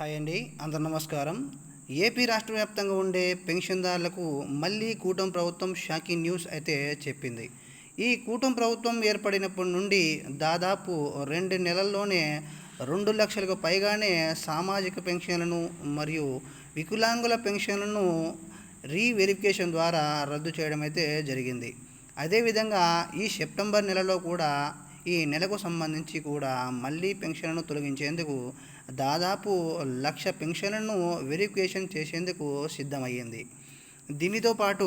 Hi అండి అందరు నమస్కారం. ఏపీ రాష్ట్ర వ్యాప్తంగా ఉండే పెన్షన్దారులకు మళ్ళీ కూటమి ప్రభుత్వం షాకింగ్ న్యూస్ అయితే చెప్పింది. ఈ కూటమి ప్రభుత్వం ఏర్పడినప్పటి నుండి దాదాపు రెండు నెలల్లోనే రెండు లక్షలకు పైగానే సామాజిక పెన్షన్లను మరియు వికలాంగుల పెన్షన్లను రీవెరిఫికేషన్ ద్వారా రద్దు చేయడం అయితే జరిగింది. అదేవిధంగా ఈ సెప్టెంబర్ నెలలో కూడా ఈ నెలకు సంబంధించి కూడా మళ్ళీ పెన్షన్లను తొలగించేందుకు దాదాపు లక్ష పెన్షన్లను వెరిఫికేషన్ చేసేందుకు సిద్ధమయ్యింది. దీనితో పాటు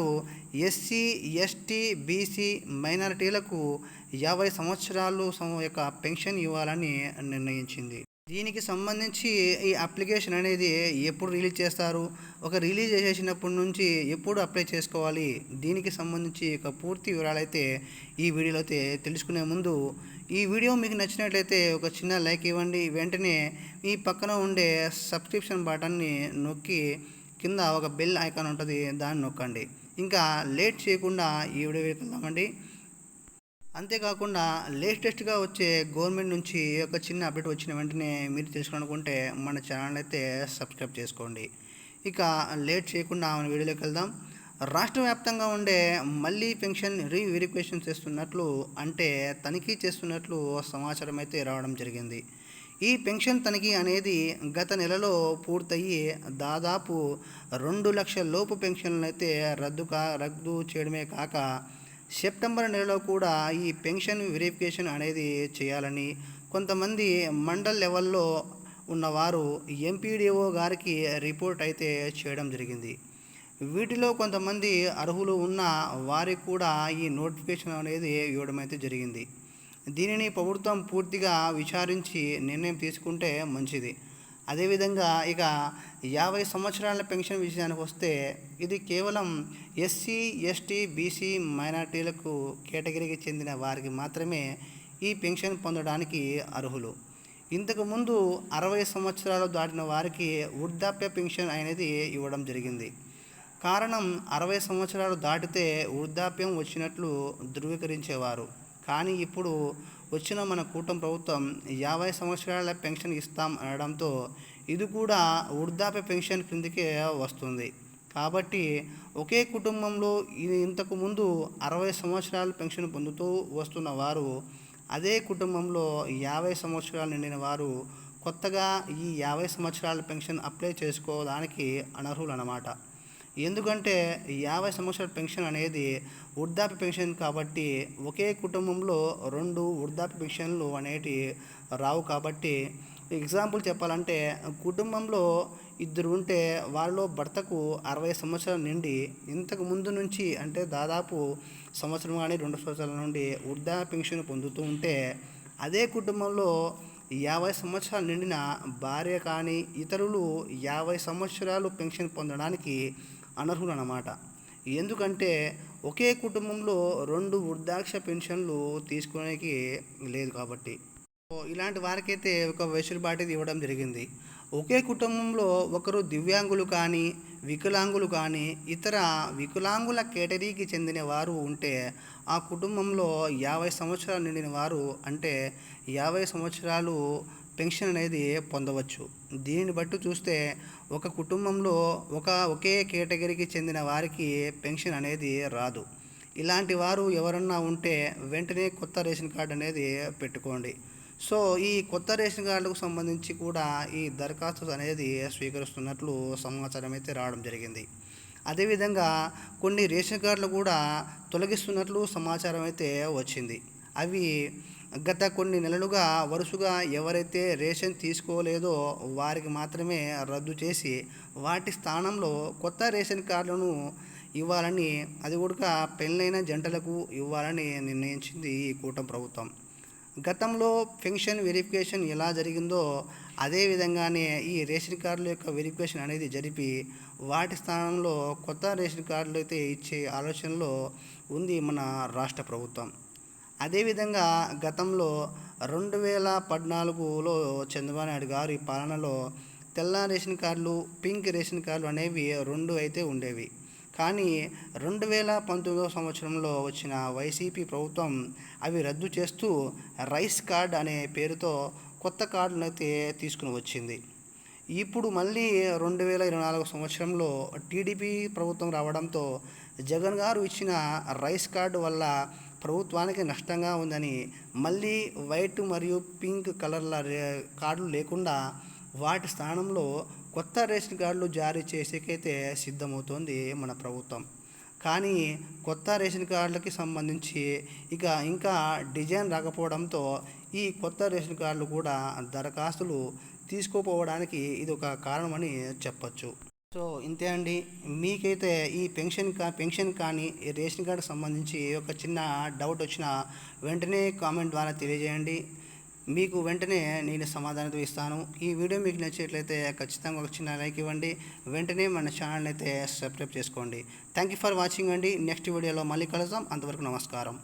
ఎస్సీ ఎస్టీ బీసీ మైనారిటీలకు యాభై సంవత్సరాలు యొక్క పెన్షన్ ఇవ్వాలని నిర్ణయించింది. దీనికి సంబంధించి ఈ అప్లికేషన్ అనేది ఎప్పుడు రిలీజ్ చేస్తారు? ఒక రిలీజ్ చేసేసినప్పటి నుంచి ఎప్పుడు అప్లై చేసుకోవాలి? దీనికి సంబంధించి ఒక పూర్తి వివరాలైతే ఈ వీడియోలో అయితే తెలుసుకునే ముందు ఈ వీడియో మీకు నచ్చినట్లయితే ఒక చిన్న లైక్ ఇవ్వండి. వెంటనే మీ పక్కన ఉండే సబ్స్క్రిప్షన్ బటన్ని నొక్కి కింద ఒక బెల్ ఐకాన్ ఉంటుంది దాన్ని నొక్కండి. ఇంకా లేట్ చేయకుండా ఈ వీడియో వెళ్దామండి. అంతేకాకుండా లేటెస్ట్గా వచ్చే గవర్నమెంట్ నుంచి ఒక చిన్న అప్డేట్ వచ్చిన వెంటనే మీరు తెలుసుకోవాలనుకుంటే మన ఛానల్ అయితే సబ్స్క్రైబ్ చేసుకోండి. ఇక లేట్ చేయకుండా మన వీడియోలోకి వెళ్దాం. రాష్ట్ర వ్యాప్తంగా ఉండే మళ్ళీ పెన్షన్ రీవెరిఫికేషన్ చేస్తున్నట్లు అంటే తనిఖీ చేస్తున్నట్లు సమాచారం అయితే రావడం జరిగింది. ఈ పెన్షన్ తనిఖీ అనేది గత నెలలో పూర్తయి దాదాపు రెండు లక్షల లోపు పెన్షన్లను అయితే రద్దు కా రద్దు చేయడమే కాక సెప్టెంబర్ నెలలో కూడా ఈ పెన్షన్ వెరిఫికేషన్ అనేది చేయాలని కొంతమంది మండల్ లెవెల్లో ఉన్నవారు ఎంపీడీఓ గారికి రిపోర్ట్ అయితే చేయడం జరిగింది. వీటిలో కొంతమంది అర్హులు ఉన్న వారికి కూడా ఈ నోటిఫికేషన్ అనేది ఇవ్వడం అయితే జరిగింది. దీనిని ప్రభుత్వం పూర్తిగా విచారించి నిర్ణయం తీసుకుంటే మంచిది. అదేవిధంగా ఇక యాభై సంవత్సరాల పెన్షన్ విషయానికి వస్తే ఇది కేవలం ఎస్సీ ఎస్టీ బీసీ మైనార్టీలకు కేటగిరీకి చెందిన వారికి మాత్రమే ఈ పెన్షన్ పొందడానికి అర్హులు. ఇంతకుముందు అరవై సంవత్సరాలు దాటిన వారికి వృద్ధాప్య పెన్షన్ అనేది ఇవ్వడం జరిగింది. కారణం అరవై సంవత్సరాలు దాటితే వృద్ధాప్యం వచ్చినట్లు ధృవీకరించేవారు. కానీ ఇప్పుడు వచ్చిన మన కూటమి ప్రభుత్వం యాభై సంవత్సరాల పెన్షన్ ఇస్తాం అనడంతో ఇది కూడా వృద్ధాప్య పెన్షన్ క్రిందికే వస్తుంది. కాబట్టి ఒకే కుటుంబంలో ఇంతకు ముందు అరవై సంవత్సరాల పెన్షన్ పొందుతూ వస్తున్న వారు అదే కుటుంబంలో యాభై సంవత్సరాలు నిండిన వారు కొత్తగా ఈ యాభై సంవత్సరాల పెన్షన్ అప్లై చేసుకోవడానికి అనర్హులు అన్నమాట ఎందుకంటే యాభై సంవత్సరాల పెన్షన్ అనేది వృద్ధాప్య పెన్షన్ కాబట్టి ఒకే కుటుంబంలో రెండు వృద్ధాప్య పెన్షన్లు అనేటివి రావు కాబట్టి ఎగ్జాంపుల్ చెప్పాలంటే కుటుంబంలో ఇద్దరు ఉంటే వాళ్ళలో భర్తకు అరవై సంవత్సరాల నుండి ఇంతకు ముందు నుంచి అంటే దాదాపు సంవత్సరం కానీ రెండు సంవత్సరాల నుండి వృద్ధాప్య పెన్షన్ పొందుతూ ఉంటే అదే కుటుంబంలో యాభై సంవత్సరాలు నిండిన భార్య కానీ ఇతరులు యాభై సంవత్సరాలు పెన్షన్ పొందడానికి అనర్హులు అన్నమాట ఎందుకంటే ఒకే కుటుంబంలో రెండు వృద్ధాక్ష పెన్షన్లు తీసుకోవడానికి లేదు కాబట్టి. సో ఇలాంటి వారికైతే ఒక వెసులుబాటు ఇవ్వడం జరిగింది. ఒకే కుటుంబంలో ఒకరు దివ్యాంగులు కానీ వికలాంగులు కానీ ఇతర వికలాంగుల కేటగిరీకి చెందిన వారు ఉంటే ఆ కుటుంబంలో యాభై సంవత్సరాలు నిండిన వారు అంటే యాభై సంవత్సరాలు పెన్షన్ అనేది పొందవచ్చు. దీనిని బట్టి చూస్తే ఒక కుటుంబంలో ఒక ఒకే కేటగిరీకి చెందిన వారికి పెన్షన్ అనేది రాదు. ఇలాంటి వారు ఎవరన్నా ఉంటే వెంటనే కొత్త రేషన్ కార్డు అనేది పెట్టుకోండి. సో ఈ కొత్త రేషన్ కార్డుకు సంబంధించి కూడా ఈ దరఖాస్తు అనేది స్వీకరిస్తున్నట్లు సమాచారం అయితే రావడం జరిగింది. అదేవిధంగా కొన్ని రేషన్ కార్డులు కూడా తొలగిస్తున్నట్లు సమాచారం అయితే వచ్చింది. అవి గత కొన్ని నెలలుగా వరుసగా ఎవరైతే రేషన్ తీసుకోలేదో వారికి మాత్రమే రద్దు చేసి వాటి స్థానంలో కొత్త రేషన్ కార్డులను ఇవ్వాలని అది కూడా పెళ్ళైన జంటలకు ఇవ్వాలని నిర్ణయించింది ఈ కూటమి ప్రభుత్వం. గతంలో పెన్షన్ వెరిఫికేషన్ ఎలా జరిగిందో అదే విధంగానే ఈ రేషన్ కార్డుల యొక్క వెరిఫికేషన్ అనేది జరిపి వాటి స్థానంలో కొత్త రేషన్ కార్డులు అయితే ఇచ్చే ఆలోచనలో ఉంది మన రాష్ట్ర ప్రభుత్వం. అదేవిధంగా గతంలో రెండు వేల పద్నాలుగులో చంద్రబాబు నాయుడు గారి పాలనలో తెల్ల రేషన్ కార్డులు పింక్ రేషన్ కార్డులు అనేవి రెండు అయితే ఉండేవి. కానీ రెండు వేల పంతొమ్మిదవ సంవత్సరంలో వచ్చిన వైసీపీ ప్రభుత్వం అవి రద్దు చేస్తూ రైస్ కార్డ్ అనే పేరుతో కొత్త కార్డులను అయితే తీసుకుని వచ్చింది. ఇప్పుడు మళ్ళీ రెండు వేల ఇరవై నాలుగు సంవత్సరంలో టీడీపీ ప్రభుత్వం రావడంతో జగన్ గారు ఇచ్చిన రైస్ కార్డు వల్ల ప్రభుత్వానికి నష్టంగా ఉందని మళ్ళీ వైట్ మరియు పింక్ కలర్ల రే- కార్డులు లేకుండా వాటి స్థానంలో కొత్త రేషన్ కార్డులు జారీ చేసేకైతే సిద్ధమవుతోంది మన ప్రభుత్వం. కానీ కొత్త రేషన్ కార్డులకి సంబంధించి ఇక ఇంకా డిజైన్ రాకపోవడంతో ఈ కొత్త రేషన్ కార్డులు కూడా దరఖాస్తులు తీసుకోపోవడానికి ఇది ఒక కారణమని చెప్పచ్చు. సో ఇంతే అండి. మీకైతే ఈ పెన్షన్ కా పెన్షన్ కానీ ఈ రేషన్ కార్డు సంబంధించి ఒక చిన్న డౌట్ వచ్చినా వెంటనే కామెంట్ ద్వారా తెలియజేయండి. మీకు వెంటనే నేను సమాధానం ఇస్తాను. ఈ వీడియో మీకు నచ్చినట్లయితే ఖచ్చితంగా ఒక చిన్న లైక్ ఇవ్వండి. వెంటనే మన ఛానల్ అయితే సబ్స్క్రైబ్ చేసుకోండి. థ్యాంక్ యూ ఫర్ వాచింగ్ అండి. నెక్స్ట్ వీడియోలో మళ్ళీ కలుద్దాం. అంతవరకు నమస్కారం.